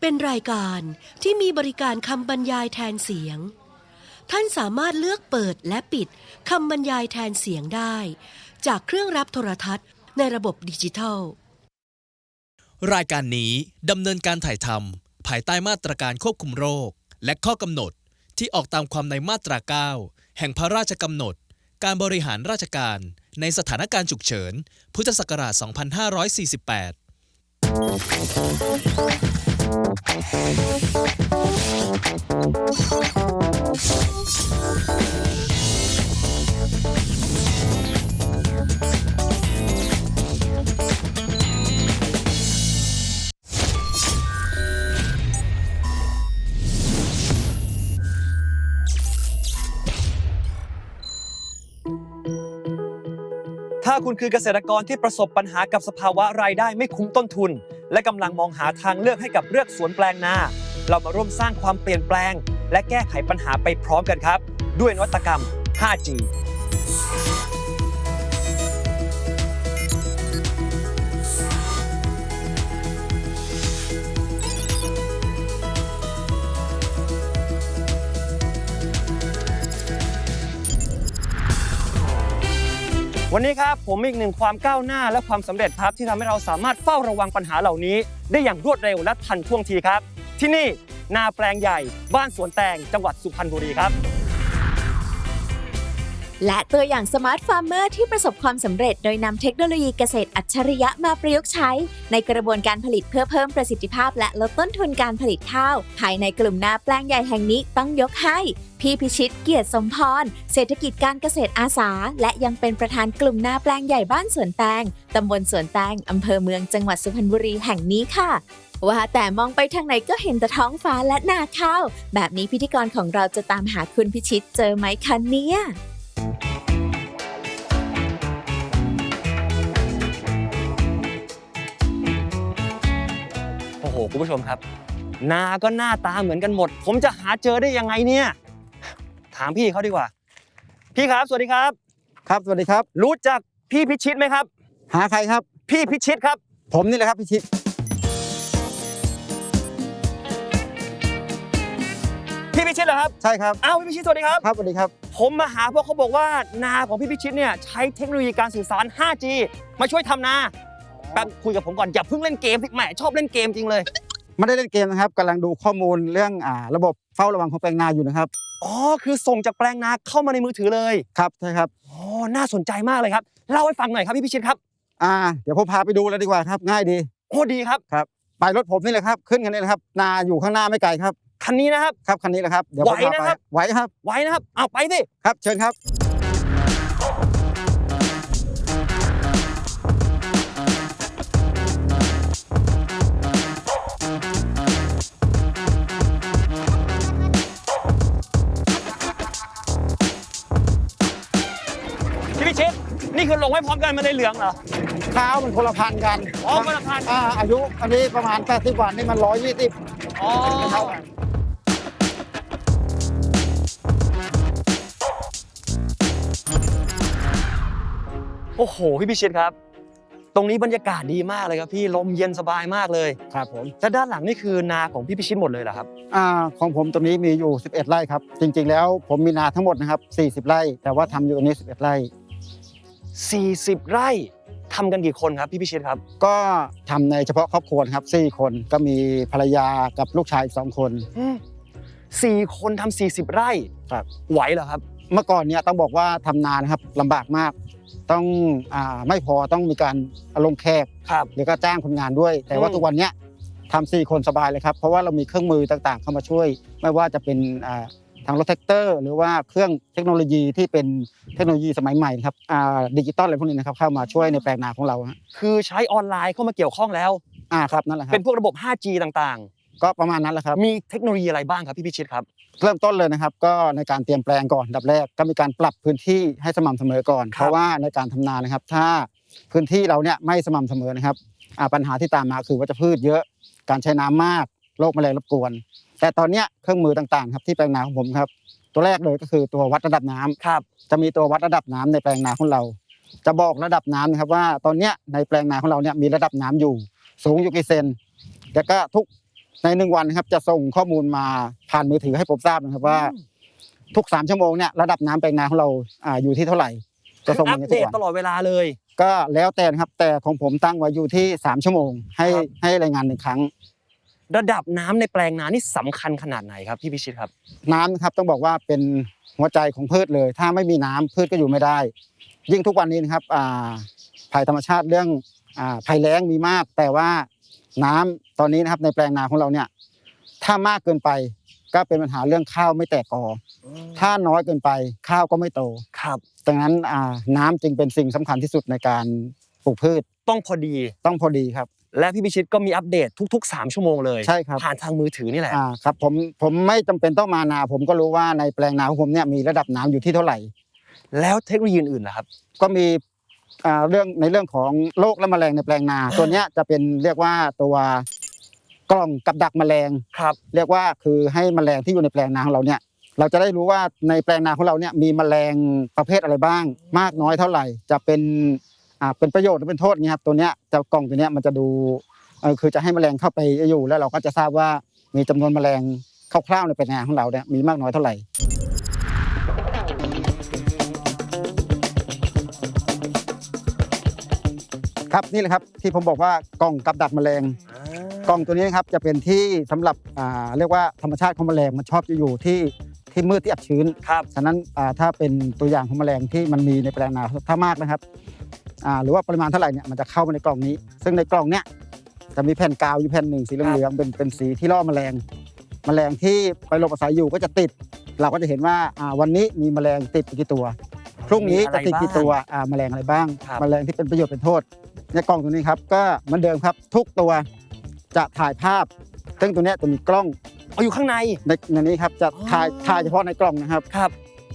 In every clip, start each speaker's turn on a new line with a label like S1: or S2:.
S1: เป็นรายการที่มีบริการคำบรรยายแทนเสียง ท่านสามารถเลือกเปิดและปิดคำบรรยายแทนเสียงได้ จากเครื่องรับโทรทัศน์ในระบบดิจิทัล
S2: รายการนี้ดำเนินการถ่ายทำภายใต้มาตรการควบคุมโรค และข้อกำหนดที่ออกตามความในมาตรา 9 แห่งพระราชกำหนด การบริหารราชการในสถานการณ์ฉุกเฉิน พุทธศักราช 2548 Thank you.
S3: ถ้าคุณคือเกษตรกรที่ประสบปัญหากับสภาวะรายได้ไม่คุ้มต้นทุน และกำลังมองหาทางเลือกให้กับเลือกสวนแปลงนา เรามาร่วมสร้างความเปลี่ยนแปลง และแก้ไขปัญหาไปพร้อมกันครับ ด้วยนวัตกรรม 5G วันนี้ครับผมอีกหนึ่งความก้าวหน้าและความสำเร็จครับที่ทำให้เราสามารถเฝ้าระวังปัญหาเหล่านี้ ได้อย่างรวดเร็วและทันท่วงทีครับ ที่นี่นาแปลงใหญ่ บ้านสวนแตงจังหวัดสุพรรณบุรีครับ
S4: และตัวอย่างสมาร์ทฟาร์มเมอร์ที่ประสบความสำเร็จโดยนำเทคโนโลยีเกษตรอัจฉริยะมาประยุกต์ใช้ ในกระบวนการผลิตเพื่อเพิ่มประสิทธิภาพ และลดต้นทุนการผลิตข้าว ภายในกลุ่มนาแปลงใหญ่แห่งนี้ต้องยกให้ พี่พิชิตเกียรติสมพร เศรษฐกิจการเกษตรอาสา และยังเป็นประธานกลุ่มนาแปลงใหญ่บ้านสวนแตงตำบลสวนแตงอำเภอเมืองจังหวัดสุพรรณบุรีแห่งนี้ค่ะว่าแต่มองไปทางไหนก็เห็นแต่ท้องฟ้าและนาข้าว แบบนี้พิธีกรของเราจะตามหาคุณพิชิตเจอไหมคะเนี่ย
S3: คุณผู้ชมครับ นาก็หน้าตาเหมือนกันหมด ผมจะหาเจอได้ยังไงเนี่ย ถามพี่เขาดีกว่า พี่ครับ สวัสดีครับ
S5: ครับ สวัสดีครับ
S3: รู้จักพี่พิชิตไหมครับ
S5: หาใครครับ
S3: พี่พิชิตครับ
S5: ผมนี่แหละครับพี่ชิด
S3: พี่พิชิตเหรอครับ
S5: ใช่ครับ
S3: อ้าวพี่พิชิตสวัสดีครับ
S5: ครับสวัสดีครับ
S3: ผมมาหาเพราะเขาบอกว่านาของพี่พิชิตเนี่ยใช้เทคโนโลยีการสื่อสาร 5G มาช่วยทำนา แป๊บคุยกับผมก่อนอย่าเพิ่งเล่นเกมสิแหมชอบเล่นเกมจริงเลย
S5: ไม่ได้เล่นเกมนะครับกำลังดูข้อมูลเรื่องอ่าระบบเฝ้าระวังของแปลงนาอยู่นะครับ
S3: อ๋อคือส่งจากแปลงนาเข้ามาในมือถือเลย
S5: ครับใช่ครับ
S3: อ๋อน่าสนใจมากเลยครับเล่าให้ฟังหน่อยครับพี่พิชิตครับ
S5: อ่า เดี๋ยวผมพาไปดูเลยดีกว่าครับ ง่ายดี
S3: โอ้ดีครับ
S5: ไปรถผมนี่แหละครับขึ้นกันนี่แหละครับ นาอยู่ข้างหน้าไม่ไกลครับ
S3: คันนี้นะครับ
S5: ครับคันนี้แหละครับเดี๋ยวผม
S3: ไหว
S5: พา
S3: นะ
S5: ไป
S3: ครับ
S5: ไหวครับ
S3: ไว้นะครับเอาไปสิ
S5: ครับเชิญครับ
S3: นี่คือลงไว้พร้อมกันมาในเหลืองเหรอ
S5: ข้าวมันคนละพันกัน
S3: อ๋อคนละพัน
S5: อ่าอายุอันนี้ประมาณ 80 วันนี่มัน 120
S3: อ๋อ
S5: ไม่เท่ากัน
S3: โอ้โหพี่พิชิตครับ ตรงนี้บรรยากาศดีมากเลยครับพี่ลมเย็นสบายมากเลย
S5: ครับผม
S3: และด้านหลังนี่คือนาของพี่พิชิตหมดเลยเหรอครับ
S5: อ่าของผมตรงนี้มีอยู่ 11 ไร่ครับ จริงๆแล้วผมมีนาทั้งหมดนะครับ 40 ไร่ แต่ว่าทำอยู่ตรงนี้ 11 ไร่
S3: 40 ไร่ทำกันกี่คนครับพี่พิชิตครับ
S5: ก็ทำในเฉพาะครอบครัวนะครับ4คนก็มีภรรยากับลูกชายอีกสองคน
S3: อืมสี่คนทำ40 ไร่
S5: ครับ
S3: ไหวเหรอครับ
S5: เมื่อก่อนเนี่ยต้องบอกว่าทำนานนะครับลำบากมาก ต้องอ่าไม่พอต้องมีการลงแขก
S3: ครับ
S5: หรือก็จ้างคนงานด้วย แต่ว่า
S3: อืม
S5: ทุกวันเนี้ยทำสี่คนสบายเลยครับ เพราะว่าเรามีเครื่องมือต่างๆ เข้ามาช่วย ไม่ว่าจะเป็นอ่าทางรถแท็กเตอร์ หรือว่าเครื่องเทคโนโลยีที่เป็นเทคโนโลยีสมัยใหม่นะครับอ่าดิจิตอลอะไรพวกนี้นะครับเข้ามาช่วยในแปลงนาของเราฮะ
S3: คือใช้ออนไลน์เข้ามาเกี่ยวข้องแล้ว
S5: อ่าครับนั่นแหละครั
S3: เป็
S5: บ
S3: นพวกระบบ 5G ต่าง
S5: ก็ประมาณนั้นแหละครับ
S3: มีเทคโนโลยีอะไรบ้างครับพี่พิชิตครับ
S5: เริ่มต้นเลยนะครับก็ในการเตรียมแปลงก่อนอันดับแรก ก็มีการปรับพื้นที่ให้สม่ำเสมอก่อน
S3: ครับ
S5: เพราะว่าในการทำนานะครับ ถ้าพื้นที่เราเนี่ยไม่สม่ำเสมอนะครับอ่าปัญหาที่ตามมาคือว่าจะพืชเยอะการใช้น้ำมากโรคแมลงรบกวน แต่ตอนเนี้ยเครื่องมือต่างๆ ครับที่แปลงนาของผมครับ ตัวแรกเลยก็คือตัววัดระดับน้ำ
S3: ครับ
S5: จะมีตัววัดระดับน้ำในแปลงนาของเรา จะบอกระดับน้ำนะครับว่าตอนเนี้ยในแปลงนาของเราเนี่ยมีระดับน้ำอยู่ สูงอยู่กี่เซนแล้วก็ทุกในหนึ่งวันนะครับจะส่งข้อมูลมาผ่านมือถือให้ผมทราบนะครับว่าทุกสามชั่วโมงเนี่ยระดับน้ำแปลงนาของเราอ่าอยู่ที่เท่าไหร่ จะส่ง
S3: อั
S5: มา
S3: ป
S5: ใน
S3: เด
S5: ทุก
S3: ต
S5: วัน
S3: ตลอดเวลาเลย
S5: ก็แล้วแต่นะครับแต่ของผมตั้งไว้อยู่ที่สามชั่วโมง ให้
S3: ครับ
S5: ให้รายงานหนึ่งครั้ง
S3: ระดับน้ำในแปลงนานี่สำคัญขนาดไหนครับพี่พิชิตครับ
S5: น้ำนะครับต้องบอกว่าเป็นหัวใจของพืชเลย ถ้าไม่มีน้ำพืชก็อยู่ไม่ได้ ยิ่งทุกวันนี้นะครับอ่าภัยธรรมชาติเรื่องอ่าภัยแล้งมีมาก แต่ว่าน้ำตอนนี้นะครับในแปลงนาของเราเนี่ยถ้ามากเกินไปก็เป็นปัญหาเรื่องข้าวไม่แตกกอ ถ้าน้อยเกินไปข้าวก็ไม่โต
S3: ครับ
S5: ดังนั้นอ่าน้ำจึงเป็นสิ่งสำคัญที่สุดในการปลูกพืช
S3: ต้องพอดี
S5: ต้องพอดีครับ
S3: และพี่พิชิตก็มีอัปเดตทุก ๆ 3 ชั่วโมงเลย
S5: ใช่ครับ
S3: ผ่านทางมือถือนี่แหละ
S5: อ่าครับผมผมไม่จำเป็นต้องมานา ผมก็รู้ว่าในแปลงนาของผมเนี่ยมีระดับน้ำอยู่ที่เท่าไหร่
S3: แล้วเทคโนโลยีอื่นๆล่ะครับ
S5: ก็มีอ่าเรื่องในเรื่องของโรคและแมลงในแปลงนา ตัวเนี้ยจะเป็นเรียกว่าตัวกล่องกับดักแมลง
S3: ครับ
S5: เรียกว่าคือให้แมลงที่อยู่ในแปลงนาของเราเนี่ย เราจะได้รู้ว่าในแปลงนาของเราเนี่ยมีแมลงประเภทอะไรบ้าง มากน้อยเท่าไหร่ จะเป็น อ่าเป็นประโยชน์หรือเป็นโทษเนี่ยครับตัวเนี้ยจะกล่องตัวเนี้ยมันจะดูเออคือจะให้แมลงเข้าไปอยู่แล้วเราก็จะทราบว่ามีจำนวนแมลงคร่าวๆในแปลงนาของเราเนี่ยมีมากน้อยเท่าไหร่ ครับนี่แหละครับที่ผมบอกว่ากล่องกับดักแมลง กล่องตัวนี้นะครับจะเป็นที่สำหรับอ่าเรียกว่าธรรมชาติของแมลงมันชอบจะอยู่ที่ที่มืดที่อับชื้น
S3: ครับ
S5: ฉะนั้นอ่าถ้าเป็นตัวอย่างของแมลงที่มันมีในแปลงนาถ้ามากนะครับอ่า หรือว่าปริมาณเท่าไหร่เนี่ยมันจะเข้ามาในกล่องนี้ ซึ่งในกล่องเนี้ยจะมีแผ่นกาวอยู่แผ่นหนึ่งสีเหลืองๆเป็นเป็นสีที่ล่อแมลง แมลงที่ไปหลบอาศัยอยู่ก็จะติด เราก็จะเห็นว่าอ่าวันนี้มีแมลงติดกี่ตัวพรุ่งนี้จะติดกี่ตัวอ่าแมลงอะไรบ้าง
S3: ครับ
S5: แมลงที่เป็นประโยชน์เป็นโทษ ในกล่องตัวนี้ครับก็เหมือนเดิมครับทุกตัวจะถ่ายภาพ ซึ่งตัวเนี้ยจะมีกล้อง
S3: เอาอยู่ข้างใน
S5: ในในนี้ครับจะถ่าย
S3: อ๋อ
S5: ถ่ายเฉพาะในกล่องนะครับ
S3: ครับ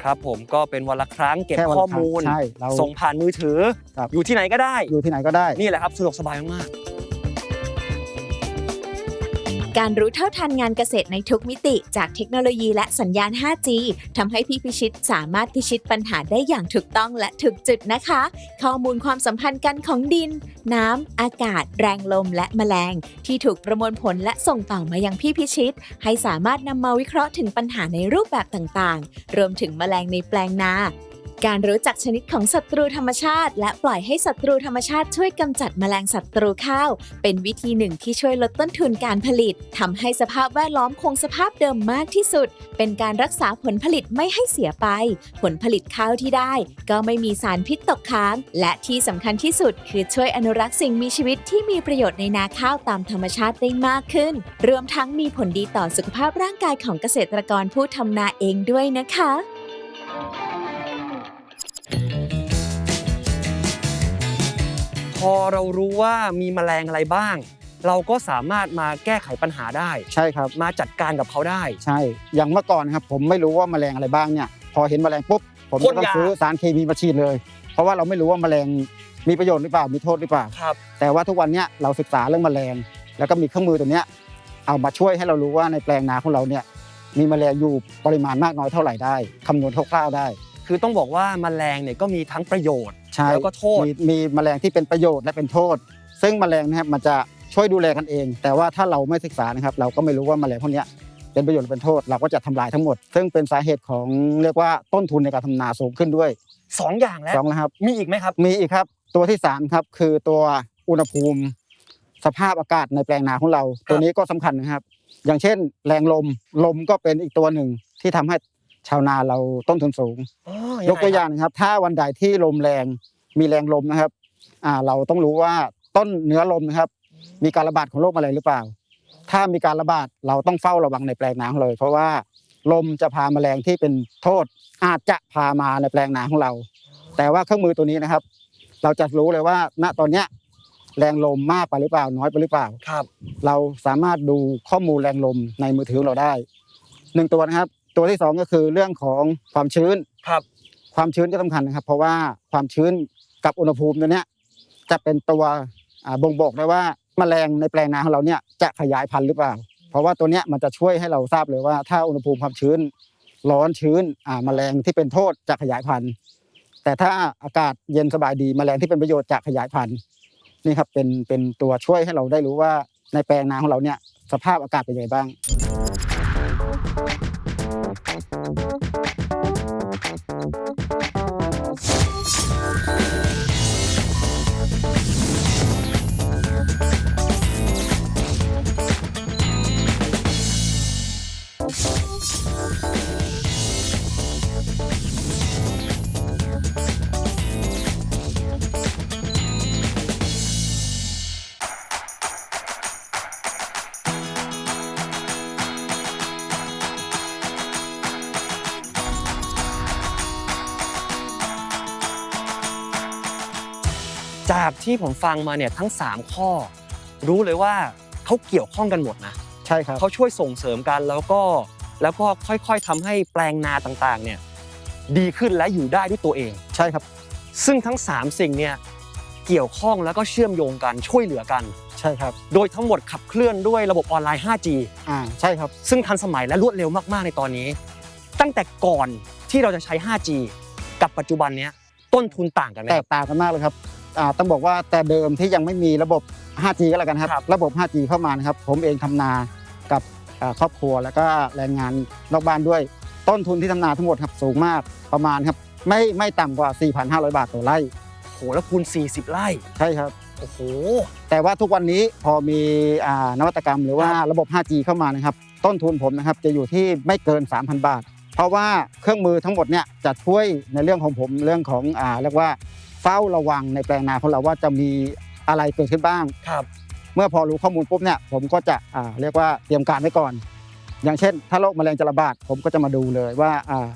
S3: ครับผมก็เป็นวันละครั้งเก็บ
S5: แค่วัน
S3: ข้อ
S5: ละครั้ง
S3: มูล
S5: ใช่เรา
S3: ส่งผ่านมือถือ
S5: ครับ
S3: อยู่ที่ไหนก็ได้
S5: อยู่ที่ไหนก็ได้
S3: นี่แหละครับสะดวกสบายมาก
S4: การรู้เท่าทันงานเกษตรในทุกมิติจากเทคโนโลยีและสัญญาณ 5G ทำให้พี่พิชิตสามารถพิชิตปัญหาได้อย่างถูกต้องและถูกจุดนะคะ ข้อมูลความสัมพันธ์กันของดิน น้ำ อากาศ แรงลมและแมลง ที่ถูกประมวลผลและส่งต่อมายังพี่พิชิต ให้สามารถนำมาวิเคราะห์ถึงปัญหาในรูปแบบต่างๆ รวมถึงแมลงในแปลงนา การรู้จักชนิดของศัตรูธรรมชาติ และปล่อยให้ศัตรูธรรมชาติช่วยกำจัดแมลงศัตรูข้าว เป็นวิธีหนึ่งที่ช่วยลดต้นทุนการผลิตทำให้สภาพแวดล้อมคงสภาพเดิมมากที่สุด เป็นการรักษาผลผลิตไม่ให้เสียไป ผลผลิตข้าวที่ได้ ก็ไม่มีสารพิษตกค้าง และที่สำคัญที่สุด คือช่วยอนุรักษ์สิ่งมีชีวิตที่มีประโยชน์ในนาข้าวตามธรรมชาติได้มากขึ้น รวมทั้งมีผลดีต่อสุขภาพร่างกายของเกษตรกรผู้ทำนาเองด้วยนะคะ
S3: อเรารู้ว่ามีแมลงอะไรบ้าง เราก็สามารถมาแก้ไขปัญหาได้
S5: ใช่ครับ
S3: มาจัดการกับเขาได้
S5: ใช่ อย่างเมื่อก่อนนะครับ ผมไม่รู้ว่าแมลงอะไรบ้างเนี่ย พอเห็นแมลงปุ๊บ ผม
S3: พ่
S5: จะ
S3: น
S5: ต้อง
S3: ยา
S5: ซื้อสารเคมีมาฉีดเลย เพราะว่าเราไม่รู้ว่าแมลงมีประโยชน์หรือเปล่า มีโทษหรือเปล่า
S3: ครับ
S5: แต่ว่าทุกวันเนี้ยเราศึกษาเรื่องแมลง แล้วก็มีเครื่องมือตัวเนี้ยเอามาช่วยให้เรารู้ว่าในแปลงนาของเราเนี่ยมีแมลงอยู่ปริมาณมากน้อยเท่าไหร่ได้คำนวณคร่าวๆได้
S3: คือต้องบอกว่าแมลงเนี่ยก็มีทั้งประโยชน์
S5: ใช่
S3: แล้วก็โทษ
S5: มีมีแมลงที่เป็นประโยชน์และเป็นโทษ ซึ่งแมลงนะครับมันจะช่วยดูแลกันเอง แต่ว่าถ้าเราไม่ศึกษานะครับ เราก็ไม่รู้ว่าแมลงพวกเนี้ยเป็นประโยชน์หรือเป็นโทษ เราก็จะทำลายทั้งหมด ซึ่งเป็นสาเหตุของเรียกว่าต้นทุนในการทำนาสูงขึ้นด้วย
S3: สองอย่างแล้ว
S5: สองนะครับ
S3: มีอีกไหมครับ
S5: มีอีกครับตัวที่สามครับคือตัวอุณหภูมิ สภาพอากาศในแปลงนาของเรา ตัวนี้ก็สำคัญนะครับ อย่างเช่น แรงลมลมก็เป็นอีกตัวหนึ่งที่ทำให้ ชาวนาเราต้นทุนสูง
S3: อ๋อ
S5: ยกตัวอย่างนะครับ ถ้าวันใดที่ลมแรงมีแรงลมนะครับอ่าเราต้องรู้ว่าต้นเนื้อลมนะครับ มีการระบาดของโรคอะไรหรือเปล่า ถ้ามีการระบาดเราต้องเฝ้าระวังในแปลงนาของเราเลยเพราะว่าลมจะพาแมลงที่เป็นโทษอาจจะพามาในแปลงนาของเรา แต่ว่าเครื่องมือตัวนี้นะครับ เราจะรู้เลยว่าณตอนเนี้ยแรงลมมากไปหรือเปล่าน้อยไปหรือเปล่า
S3: ครับ
S5: เราสามารถดูข้อมูลแรงลมในมือถือของเราได้หนึ่งตัวนะครับ ตัวที่สองก็คือเรื่องของความชื้น
S3: ครับ
S5: ความชื้นก็สำคัญนะครับ เพราะว่าความชื้นกับอุณหภูมิตัวเนี้ยจะเป็นตัวอ่าบ่งบอกได้ว่าแมลงในแปลงนาของเราเนี่ยจะขยายพันธุ์หรือเปล่า เพราะว่าตัวเนี้ยมันจะช่วยให้เราทราบเลยว่า ถ้าอุณหภูมิความชื้น ร้อนชื้นอ่าแมลงที่เป็นโทษจะขยายพันธุ์ แต่ถ้าอากาศเย็นสบายดีแมลงที่เป็นประโยชน์จะขยายพันธุ์นี่ครับเป็นเป็นตัวช่วยให้เราได้รู้ว่าในแปลงนาของเราเนี่ยสภาพอากาศเป็นยังไงบ้าง Thank you.
S3: จากที่ผมฟังมาเนี่ยทั้ง 3 ข้อ รู้เลยว่าเขาเกี่ยวข้องกันหมดนะ
S5: ใช่ครับ
S3: เขาช่วยส่งเสริมกันแล้วก็แล้วก็ค่อยๆทำให้แปลงนาต่างๆเนี่ยดีขึ้นและอยู่ได้ด้วยตัวเอง
S5: ใช่ครับ
S3: ซึ่งทั้ง 3 สิ่งเนี่ยเกี่ยวข้องแล้วก็เชื่อมโยงกันช่วยเหลือกัน
S5: ใช่ครับ
S3: โดยทั้งหมดขับเคลื่อนด้วยระบบออนไลน์ 5G
S5: อ่าใช่ครับ
S3: ซึ่งทันสมัยและรวดเร็วมากๆในตอนนี้ ตั้งแต่ก่อนที่เราจะใช้ 5G กับปัจจุบันเนี้ยต้นทุนต่างกันไหม
S5: แต
S3: ค
S5: ก
S3: รับ
S5: ต่างกันมากเลยครับ อ่าต้องบอกว่าแต่เดิมที่ยังไม่มีระบบ 5G ก็แล้วกันครับ
S3: ครับ
S5: ระบบ 5G เข้ามานะครับ ผมเองทำนากับอ่าครอบครัวแล้วก็แรงงานนอกบ้านด้วย ต้นทุนที่ทำนาทั้งหมดครับสูงมากประมาณครับไม่ไม่ต่ำกว่า 4,500 บาทต่อไร่
S3: โหแล้วคูณ 40 ไร่
S5: ใช่ครับ
S3: โอ้โห
S5: แต่ว่าทุกวันนี้พอมีอ่านวัตกรรมหรือว่าระบบ 5G เข้ามานะครับ ต้นทุนผมนะครับจะอยู่ที่ไม่เกิน 3,000 บาท เพราะว่าเครื่องมือทั้งหมดเนี่ยจะช่วยในเรื่องของผมเรื่องของอ่าเรียกว่า เฝ้าระวังในแปลงนาของเราว่าจะมีอะไรเกิดขึ้นบ้าง
S3: ครับ
S5: เมื่อพอรู้ข้อมูลปุ๊บเนี่ยผมก็จะอ่าเรียกว่าเตรียมการไว้ก่อน อย่างเช่น ถ้าโรคแมลงจะระบาดผมก็จะมาดูเลยว่าอ่า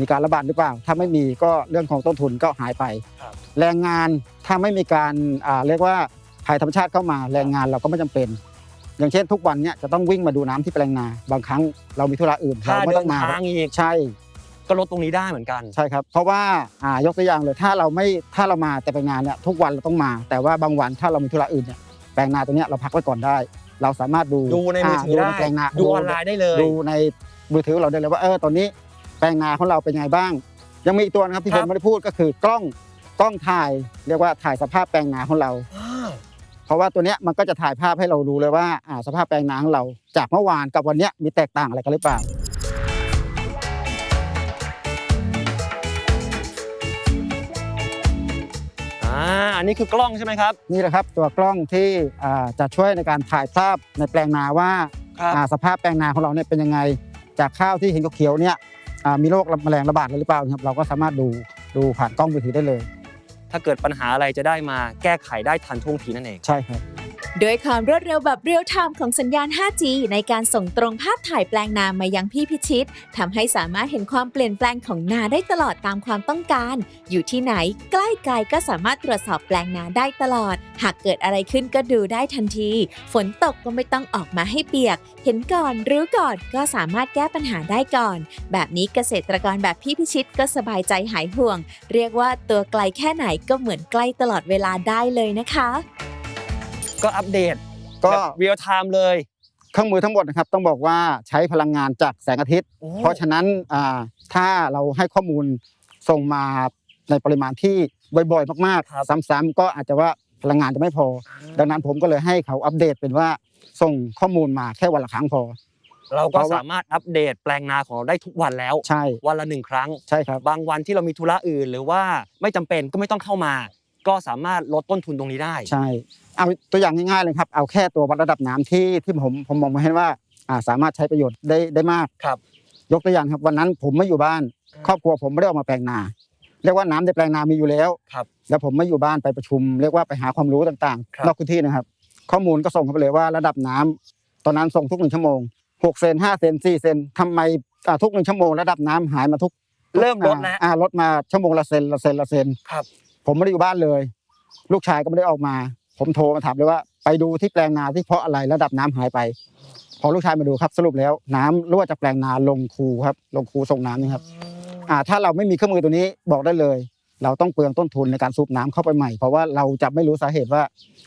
S5: มีการระบาดหรือเปล่า ถ้าไม่มีก็เรื่องของต้นทุนก็หายไป
S3: ครับ
S5: แรงงานถ้าไม่มีการอ่าเรียกว่าภัยธรรมชาติเข้ามาแรงงานเราก็ไม่จำเป็น อย่างเช่น ทุกวันเนี่ยจะต้องวิ่งมาดูน้ำที่แปลงนา บางครั้งเรามีธุระอื่น
S3: ค่า
S5: เราไม่
S3: เดิ
S5: ต้อนงมา
S3: ทางอีก
S5: ใช่
S3: ก็ลดตรงนี้ได้เหมือนกัน
S5: ใช่ครับ เพราะว่าอ่ายกตัวอย่างเลยถ้าเราไม่ถ้าเรามาแต่แปลงนาเนี่ยทุกวันเราต้องมา แต่ว่าบางวันถ้าเรามีธุระอื่นเนี่ยแปลงนาตัวเนี้ยเราพักไว้ก่อนได้ เราสามารถดู
S3: ดูในมือถือ
S5: ดู
S3: ได้
S5: ในแปลงนา
S3: ดูออนไลน์ได้เลย
S5: ดูในมือถือเราได้เลยว่าเออตอนนี้แปลงนาของเราเป็นยังไงบ้าง ยังมีอีกตัวนะครับที่
S3: ค
S5: ผ
S3: รับ
S5: มไม่ได้พูดก็คือกล้องกล้องถ่ายเรียกว่าถ่ายสภาพแปลงนาของเรา
S3: อ้าว
S5: เพราะว่าตัวเนี้ยมันก็จะถ่ายภาพให้เราดูเลยว่าอ่าสภาพแปลงนาของเรา จากเมื่อวานกับวันเนี้ยมีแตกต่างอะไรกันหรือเปล่า
S3: อ่าอันนี้คือกล้องใช่ไหมครับ
S5: นี่แหละครับตัวกล้องที่อ่าจะช่วยในการถ่ายภาพในแปลงนาว่า
S3: ครับ
S5: อ่าสภาพแปลงนาของเราเนี่ยเป็นยังไง จากข้าวที่เห็นเขียวๆเนี่ยอ่ามีโรคแมลงระบาดหรือเปล่านะครับเราก็สามารถดูดูผ่านกล้องมือถือได้เลย
S3: ถ้าเกิดปัญหาอะไรจะได้มาแก้ไขได้ทันท่วงทีนั่นเอง
S5: ใช่ครับ
S4: ด้วยความรวดเร็วแบบเรียลไทม์ของสัญญาณ 5G ในการส่งตรงภาพถ่ายแปลงนามายังพี่พิชิตทำให้สามารถเห็นความเปลี่ยนแปลงของนาได้ตลอดตามความต้องการ อยู่ที่ไหน ใกล้ไกลก็สามารถตรวจสอบแปลงนาได้ตลอด หากเกิดอะไรขึ้นก็ดูได้ทันที ฝนตกก็ไม่ต้องออกมาให้เปียก เห็นก่อนรู้ก่อนก็สามารถแก้ปัญหาได้ก่อน แบบนี้เกษตรกรแบบพี่พิชิตก็สบายใจหายห่วง เรียกว่าตัวไกลแค่ไหนก็เหมือนใกล้ตลอดเวลาได้เลยนะคะ
S3: ก็อัปเดต
S5: ก็
S3: เรียลไทม์เลย
S5: เครื่องมือทั้งหมดนะครับต้องบอกว่าใช้พลังงานจากแสงอาทิตย์
S3: โอ้
S5: เพราะฉะนั้นอ่าถ้าเราให้ข้อมูลส่งมาในปริมาณที่บ่อยๆ มาก
S3: ครับ
S5: ๆซ้ำๆก็อาจจะว่าพลังงานจะไม่พอ ดังนั้นผมก็เลยให้เขาอัปเดตเป็นว่าส่งข้อมูลมาแค่วันละครั้งพอ
S3: เราก็
S5: เพราะว่า
S3: สามารถอัปเดตแปลงนาของเราได้ทุกวันแล้ว
S5: ใช่
S3: วันละหนึ่งครั้ง
S5: ใช่ครับ
S3: บางวันที่เรามีธุระอื่น หรือว่าไม่จำเป็นก็ไม่ต้องเข้ามา ก็สามารถลดต้นทุนตรงนี้ได้
S5: ใช่ เอาตัวอย่างง่ายๆเลยครับ เอาแค่ตัววัดระดับน้ำที่ที่ผมผมมองมาให้ว่าอ่าสามารถใช้ประโยชน์ได้ได้มาก
S3: ครับ
S5: ยกตัวอย่างครับวันนั้นผมไม่อยู่บ้าน
S3: อืม
S5: ครอบครัวผมไม่ได้ออกมาแปลงนา เรียกว่าน้ำในแปลงนามีอยู่แล้ว
S3: ครับ
S5: แล้วผมไม่อยู่บ้านไปประชุม เรียกว่าไปหาความรู้ต่าง
S3: ครับ
S5: ๆ นอกพื้นที่นะครับ ข้อมูลก็ส่งเข้าไปเลยว่าระดับน้ำตอนนั้นส่งทุกหนึ่งชั่วโมงหกเซนห้าเซนสี่เซนทำไมอ่าทุกหนึ่งชั่วโมง ระดับน้ำหายมาทุก
S3: เริ่มลดแล้ว
S5: อ่าลดมาชั่วโมงละเซนละเซนละเซน
S3: ครับ
S5: ผมไม่ได้อยู่บ้านเลย ลูกชายก็ไม่ได้ออกมา ผมโทรมาถามเลยว่า ไปดูที่แปลงนาที่เพราะอะไรระดับน้ำหายไป พอลูกชายมาดูครับสรุปแล้ว น้ำรั่วจากแปลงนาลงคูครับ ลงคูส่งน้ำนี่ครับอ่าถ้าเราไม่มีเครื่องมือตัวนี้บอกได้เลย เราต้องเปลืองต้นทุนในการสูบน้ำเข้าไปใหม่ เพราะว่าเราจะไม่รู้สาเหตุว่า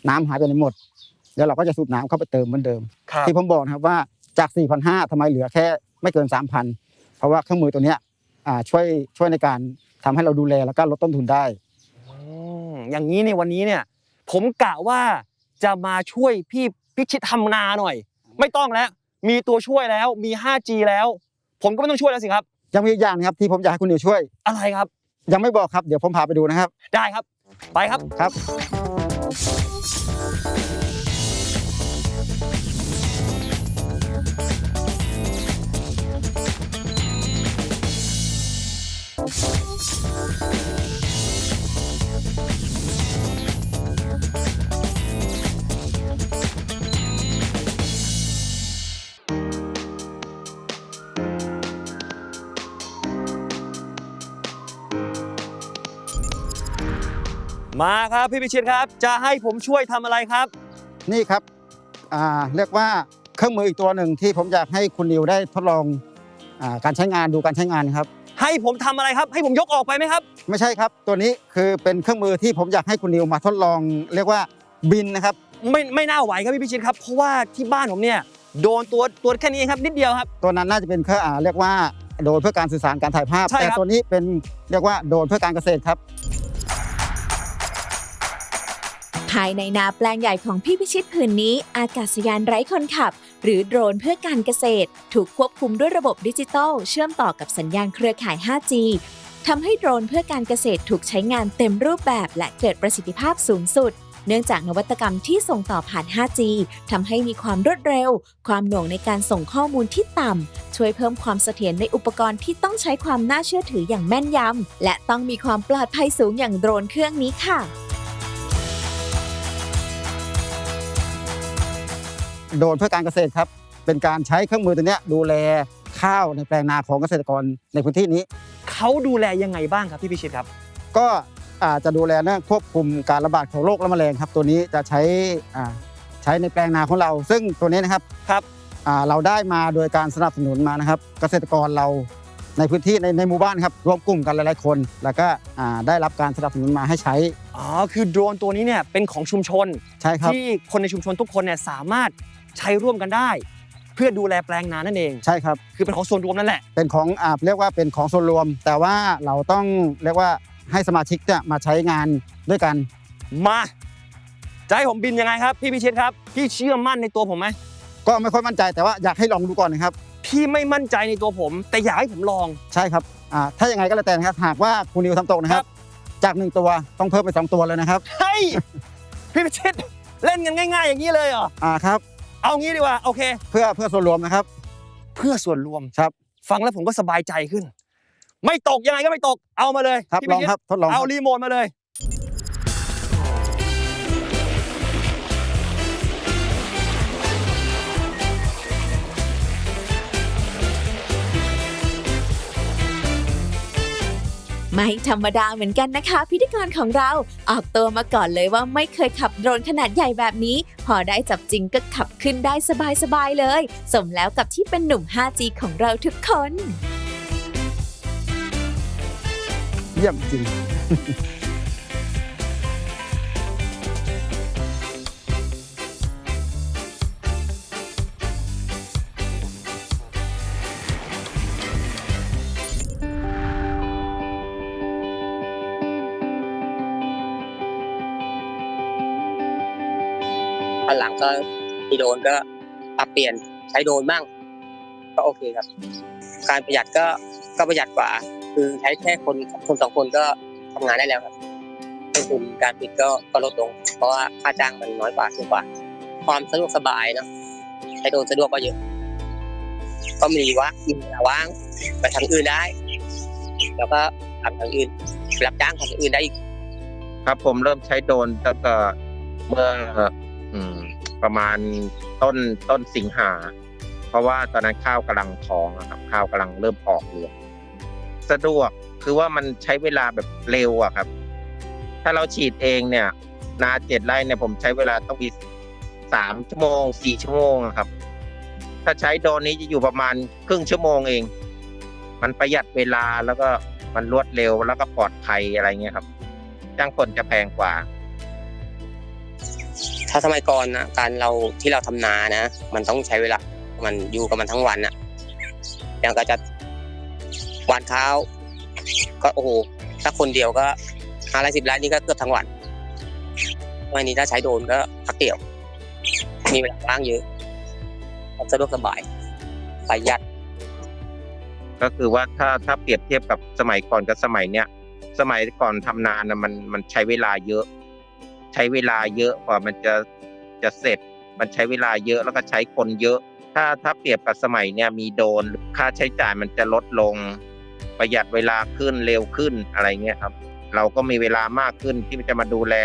S5: น้ำหายไปไหนหมด แล้วเราก็จะสูบน้ำเข้าไปเติมเหมือนเดิม
S3: ครับ
S5: ที่ผมบอกนะครับว่าจาก 4,500ทำไมเหลือแค่ไม่เกิน 3,000 เพราะว่าเครื่องมือตัวเนี้ยอ่าช่วยช่วยในการทำให้เราดูแลแล้วก็ลดต้นทุนได้
S3: อื มอย่างนี้ในวันนี้เนี่ย ผมกะว่าจะมาช่วยพี่พิชิตทำนาหน่อย ไม่ต้องแล้ว มีตัวช่วยแล้วมี 5G แล้ว ผมก็ไม่ต้องช่วยแล้วสิครับ
S5: ยังมีอีกอย่างนะครับที่ผมอยากให้คุณนิวช่วย
S3: อะไรครับ
S5: ยังไม่บอกครับเดี๋ยวผมพาไปดูนะครับ
S3: ได้ครับ ไปครับ
S5: ครับ
S3: มาครับพี่พิชิตครับ จะให้ผมช่วยทำอะไรครับ
S5: นี่ครับอ่าเรียกว่าเครื่องมืออีกตัวหนึ่งที่ผมอยากให้คุณนิวได้ทดลองอาการใช้งานดูการใช้งานครับ
S3: ให้ผมทำอะไรครับ ให้ผมยกออกไปไหมครับ
S5: ไม่ใช่ครับ ตัวนี้คือเป็นเครื่องมือที่ผมอยากให้คุณนิวมาทดลอง เรียกว่าบินนะครับ
S3: ไม่ไม่น่าไหวครับพี่พิชิตครับเพราะว่าที่บ้านผมเนี่ยโดนตัวตัวแค่นี้เองครับนิดเดียวครับ
S5: ตัวนั้นน่าจะเป็นเครื่องอ่าเรียกว่าโดรนเพื่อการสื่อสารการถ่ายภาพ
S3: ใช่ครับ
S5: แต่ตัวนี้เป็นเรียกว่าโดรนเพื่อการเกษตรครับ
S4: ภายในนาแปลงใหญ่ของพี่พิชิตผืนนี้ อากาศยานไร้คนขับ หรือโดรนเพื่อการเกษตร ถูกควบคุมด้วยระบบดิจิตอลเชื่อมต่อกับสัญญาณเครือข่าย 5G ทำให้โดรนเพื่อการเกษตรถูกใช้งานเต็มรูปแบบและเกิดประสิทธิภาพสูงสุด เนื่องจากนวัตกรรมที่ส่งต่อผ่าน 5G ทำให้มีความรวดเร็ว ความหน่วงในการส่งข้อมูลที่ต่ำ ช่วยเพิ่มความเสถียรในอุปกรณ์ที่ต้องใช้ความน่าเชื่อถืออย่างแม่นยำและต้องมีความปลอดภัยสูงอย่างโดรนเครื่องนี้ค่ะ
S5: โดรนเพื่อการเกษตรครับ เป็นการใช้เครื่องมือตัวเนี้ยดูแลข้าวในแปลงนาของเกษตรกรในพื้นที่นี้
S3: เขาดูแลยังไงบ้างครับพี่พิชิตครับ
S5: ก็อาจจะดูแลเรื่องควบคุมการระบาดของโรคและแมลงครับ ตัวนี้จะใช้อ่าใช้ในแปลงนาของเรา ซึ่งตัวนี้นะครับ
S3: ครับ
S5: อ่าเราได้มาโดยการสนับสนุนมานะครับ เกษตรกรเราในพื้นที่ในในหมู่บ้านครับรวมกลุ่มกันหลายๆคน แล้วก็อ่าได้รับการสนับสนุนมาให้ใช้
S3: อ๋อคือโดรนตัวนี้เนี่ยเป็นของชุมชน
S5: ใช่ครับ
S3: ที่คนในชุมชนทุกคนเนี่ยสามารถ ใช้ร่วมกันได้ เพื่อดูแลแปลงนานั่นเอง
S5: ใช่ครับ
S3: คือเป็นของส่วนรวมนั่นแหละ
S5: เป็นของอ่าเรียกว่าเป็นของส่วนรวม แต่ว่าเราต้องเรียกว่าให้สมาชิกเนี่ยมาใช้งานด้วยกัน
S3: มาจะให้ผมบินยังไงครับ พี่พิชิตครับ พี่เชื่อมั่นในตัวผมไหม
S5: ก็ไม่ค่อยมั่นใจแต่ว่าอยากให้ลองดูก่อนนะครับ
S3: พี่ไม่มั่นใจในตัวผม แต่อยากให้ผมลอง
S5: ใช่ครับอ่าถ้ายังไงก็แล้วแต่นะครับ หากว่าคุณนิวทำตกนะครับ จากหนึ่งตัวต้องเพิ่มเป็นสองตัวเลยนะครับ
S3: เฮ้ย พี่พิชิตเล่นกันง่าย ๆ อย่างนี้เลยเหรอ
S5: อ่าครับ
S3: เอางี้ดีกว่าโอเค
S5: เพื่อเพื่อส่วนรวมนะครับ
S3: เพื่อส่วนรวม
S5: ครับ
S3: ฟังแล้วผมก็สบายใจขึ้น ไม่ตกยังไงก็ไม่ตกเอามาเลย
S5: ครับ
S3: พี่
S5: ล
S3: พิ
S5: อง
S3: ชิต
S5: ครับทดลองค
S3: เอา
S5: รับ
S3: รีโมทมาเลย
S4: ไม่ธรรมดาเหมือนกันนะคะ พิธีกรของเราออกตัวมาก่อนเลยว่าไม่เคยขับโดรนขนาดใหญ่แบบนี้ พอได้จับจริงก็ขับขึ้นได้สบายๆเลย สมแล้วกับที่เป็นหนุ่ม 5G ของเราทุกคน
S5: เยี่ยมจริง
S6: ก็มีโดนก็ปรับเปลี่ยนใช้โดนบ้าง ก็โอเคครับ การประหยัดก็ก็ประหยัดกว่า คือใช้แค่คนคนสองคนก็ทำงานได้แล้วครับต้นทุนการผลิตก็ก็ลดลง เพราะว่าค่าจ้างมันน้อยกว่าถูกกว่า ความสะดวกสบายเนาะใช้โดนสะดวกกว่าเยอะก็มีว่างมีเวลาว่างไปทำอื่นได้ แล้วก็ทำทางอื่นรับจ้างทำอย่างอื่นได้อีก
S7: ครับผมเริ่มใช้โดนตั้งแต่เมื่อ ประมาณต้นต้นสิงหา เพราะว่าตอนนั้นข้าวกำลังท้องครับ ข้าวกำลังเริ่มออกเรือนสะดวกคือว่ามันใช้เวลาแบบเร็วอะครับ ถ้าเราฉีดเองเนี่ย นาเจ็ดไร่เนี่ยผมใช้เวลาต้องมีสามชั่วโมงสี่ชั่วโมงอะครับ ถ้าใช้โดรนนี้จะอยู่ประมาณครึ่งชั่วโมงเอง มันประหยัดเวลาแล้วก็มันรวดเร็วแล้วก็ปลอดภัยอะไรเงี้ยครับจ้างคนจะแพงกว่า
S6: ถ้าสมัยก่อนนะการเราที่เราทำนานะ มันต้องใช้เวลา มันอยู่กับมันทั้งวันอะอย่างก็จะหวานข้าว ก็โอ้โหถ้าคนเดียวก็ห้าไร่สิบไร่นี่ก็เกือบทั้งวันวันนี้ถ้าใช้โดนก็พักเดียว มีเวลาว่างเยอะสะดวกสบายประหยัด
S7: ก็คือว่าถ้าถ้าเปรียบเทียบกับสมัยก่อนกับสมัยเนี้ยสมัยก่อนทำนานนะมันมันใช้เวลาเยอะ ใช้เวลาเยอะกว่ามันจะจะเสร็จ มันใช้เวลาเยอะแล้วก็ใช้คนเยอะ ถ้าถ้าเปรียบกับสมัยเนี้ยมีโดนค่าใช้จ่ายมันจะลดลง ประหยัดเวลาขึ้นเร็วขึ้นอะไรเงี้ยครับ เราก็มีเวลามากขึ้นที่จะมาดูแล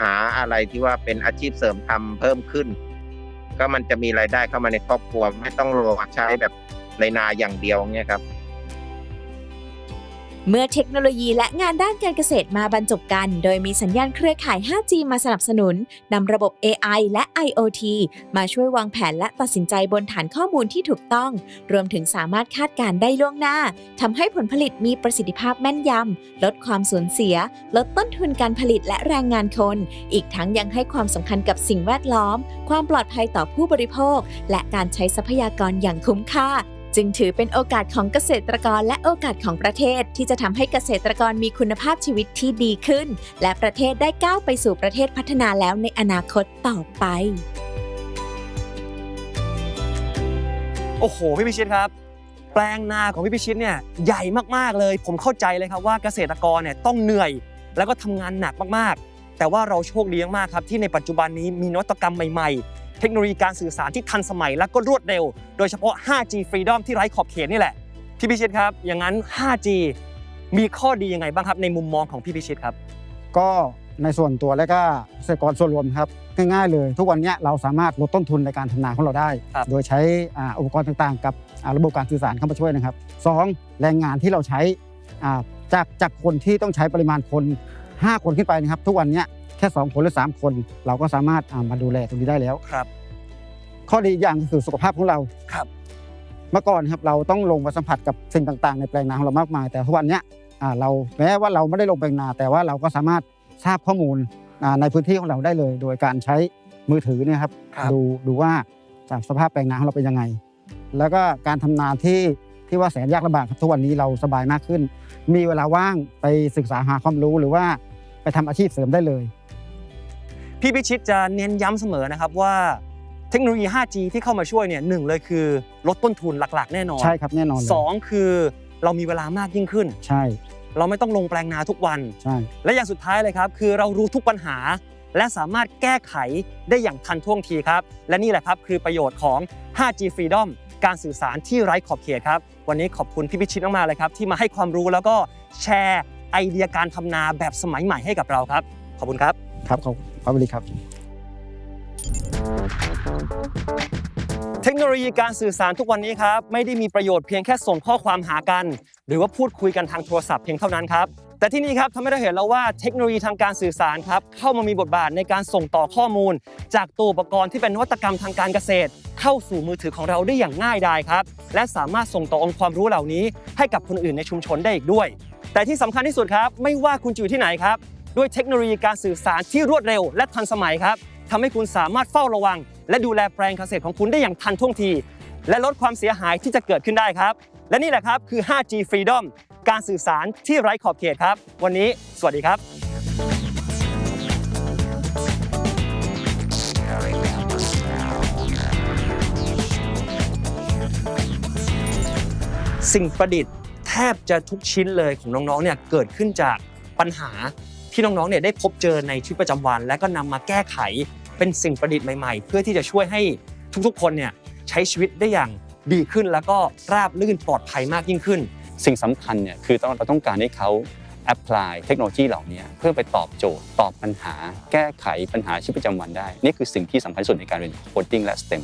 S7: หาอะไรที่ว่าเป็นอาชีพเสริมทำเพิ่มขึ้น ก็มันจะมีรายได้เข้ามาในครอบครัวไม่ต้องรอใช้แบบในนาอย่างเดียวเงี้ยครับ
S4: เมื่อเทคโนโลยีและงานด้านการเกษตรมาบรรจบกัน โดยมีสัญญาณเครือข่าย 5G มาสนับสนุนนำระบบ AI และ IoT มาช่วยวางแผนและตัดสินใจบนฐานข้อมูลที่ถูกต้อง รวมถึงสามารถคาดการณ์ได้ล่วงหน้าทำให้ผลผลิตมีประสิทธิภาพแม่นยำ ลดความสูญเสีย ลดต้นทุนการผลิตและแรงงานคน อีกทั้งยังให้ความสำคัญกับสิ่งแวดล้อม ความปลอดภัยต่อผู้บริโภค และการใช้ทรัพยากรอย่างคุ้มค่า จึงถือเป็นโอกาสของเกษตรกรและโอกาสของประเทศ ที่จะทำให้เกษตรกรมีคุณภาพชีวิตที่ดีขึ้น และประเทศได้ก้าวไปสู่ประเทศพัฒนาแล้วในอนาคตต่อไป
S3: โอ้โห พี่พิชิตครับ แปลงนาของพี่พิชิตเนี่ยใหญ่มากๆเลย ผมเข้าใจเลยครับว่าเกษตรกรเนี่ยต้องเหนื่อย แล้วก็ทำงานหนักมากๆ แต่ว่าเราโชคดีมากๆครับที่ในปัจจุบันนี้มีนวัตกรรมใหม่ๆ เทคโนโลยีการสื่อสารที่ทันสมัยและก็รวดเร็ว โดยเฉพาะ 5G Freedom ที่ไร้ขอบเขตนี่แหละ พี่พิชิตครับ อย่างนั้น 5G มีข้อดียังไงบ้างครับในมุมมองของพี่พิชิตครับ
S5: ก็ในส่วนตัวและก็เกษตรกรส่วนรวมครับง่ายๆเลย ทุกวันเนี้ยเราสามารถลดต้นทุนในการทำนาของเราได้
S3: ครับ
S5: โดยใช้อ่าอุปกรณ์ต่างๆ กับอ่าระบบการสื่อสารเข้ามาช่วยนะครับสองแรงงานที่เราใช้อ่าจากจากคนที่ต้องใช้ปริมาณคน 5 คนขึ้นไปนะครับ ทุกวันเนี้ย แค่ 2 คนหรือ 3 คน เราก็สามารถอ่ามาดูแลตรงนี้ได้แล้ว
S3: ครับ
S5: ข้อดีอีกอย่างก็คือสุขภาพของเรา
S3: ครับ
S5: เมื่อก่อนครับเราต้องลงมาสัมผัสกับสิ่งต่างๆ ในแปลงนาของเรามากมาย แต่ทุกวันเนี้ยอ่าเราแม้ว่าเราไม่ได้ลงแปลงนา แต่ว่าเราก็สามารถทราบข้อมูลอ่าในพื้นที่ของเราได้เลย โดยการใช้มือถือเนี่ยครับ
S3: ครับ
S5: ดูดูว่าจากสภาพแปลงนาของเราเป็นยังไง แล้วก็การทำนาที่ที่ว่าแสนยากลำบากครับทุกวันนี้เราสบายมากขึ้น มีเวลาว่างไปศึกษาหาความรู้หรือว่าไปทำอาชีพเสริมได้เลย
S3: พี่พิชิตจะเน้นย้ำเสมอนะครับว่าเทคโนโลยี 5G ที่เข้ามาช่วยเนี่ยหนึ่งเลยคือลดต้นทุนหลัก ๆ แน่นอน
S5: ใช่ครับแน่นอนเลย
S3: สองคือเรามีเวลามากยิ่งขึ้น
S5: ใช่
S3: เราไม่ต้องลงแปลงนาทุกวัน
S5: ใช่
S3: และอย่างสุดท้ายเลยครับ คือเรารู้ทุกปัญหา และสามารถแก้ไขได้อย่างทันท่วงทีครับ และนี่แหละครับคือประโยชน์ของ 5G Freedom การสื่อสารที่ไร้ขอบเขตครับ วันนี้ขอบคุณพี่พิชิตมากๆเลยครับ ที่มาให้ความรู้แล้วก็แชร์ไอเดียการทำนาแบบสมัยใหม่ให้กับเราครับ ขอบคุณครับ
S5: ครับขอบข อบคุณครับ
S3: เทคโนโลยีการสื่อสารทุกวันนี้ครับ ไม่ได้มีประโยชน์เพียงแค่ส่งข้อความหากัน หรือว่าพูดคุยกันทางโทรศัพท์เพียงเท่านั้นครับแต่ที่นี่ครับทำให้เราเห็นแล้วว่าเทคโนโลยีทางการสื่อสารครับเข้ามามีบทบาทในการส่งต่อข้อมูล จากตัวอุปกรณ์ที่เป็นนวัตกรรมทางการเกษตร เข้าสู่มือถือของเราได้อย่างง่ายดายครับ และสามารถส่งต่อองค์ความรู้เหล่านี้ ให้กับคนอื่นในชุมชนได้อีกด้วย แต่ที่สำคัญที่สุดครับ ไม่ว่าคุณจะอยู่ที่ไหนครับ ด้วยเทคโนโลยีการสื่อสารที่รวดเร็วและทันสมัยครับทำให้คุณสามารถเฝ้าระวัง และดูแลแปลงเกษตรของคุณได้อย่างทันท่วงที และลดความเสียหายที่จะเกิดขึ้นได้ครับ และนี่แหละครับคือ 5G Freedom การสื่อสารที่ไร้ขอบเขตครับ วันนี้สวัสดีครับสิ่งประดิษฐ์แทบจะทุกชิ้นเลยของน้องๆ เนี่ยเกิดขึ้นจากปัญหา ที่น้องๆเนี่ยได้พบเจอในชีวิตประจำวัน และก็นำมาแก้ไขเป็นสิ่งประดิษฐ์ใหม่ๆ เพื่อที่จะช่วยให้ทุกๆ คนเนี่ยใช้ชีวิตได้อย่างดีขึ้นแล้วก็ราบลื่นปลอดภัยมากยิ่งขึ้น
S8: สิ่งสำคัญเนี่ยคือต้องเราต้องการให้เขาแอพพลายเทคโนโลยีเหล่านี้เพื่อไปตอบโจทย์ ตอบปัญหา แก้ไขปัญหาชีวิตประจำวันได้ นี่คือสิ่งที่สำคัญสุดในการเรียนโคดดิ้งและ STEM